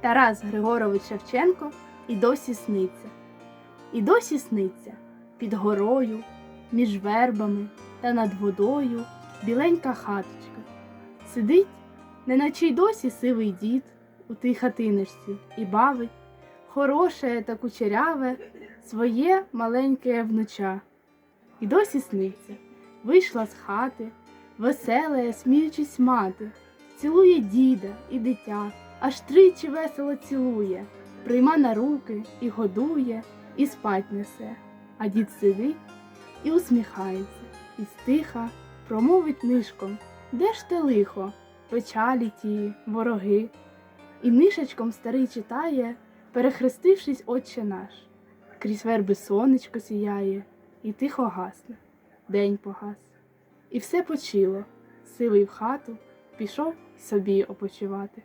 Тарас Григорович Шевченко і досі сниться. І досі сниться під горою, між вербами та над водою біленька хаточка. Сидить, неначе й досі сивий дід у тій хатиночці і бавить хороше та кучеряве своє маленьке внуча. І досі сниться, вийшла з хати, веселе, сміючись мати, цілує діда і дитя, аж тричі весело цілує, прийма на руки і годує, і спать несе. А дід сидить і усміхається, і стиха промовить нишком, де ж те лихо, печалі ті, вороги. І нишечком старий читає, перехрестившись, Отче наш. Крізь верби сонечко сіяє, і тихо гасне, день погас. І все почило, сивий в хату, пішов собі опочивати.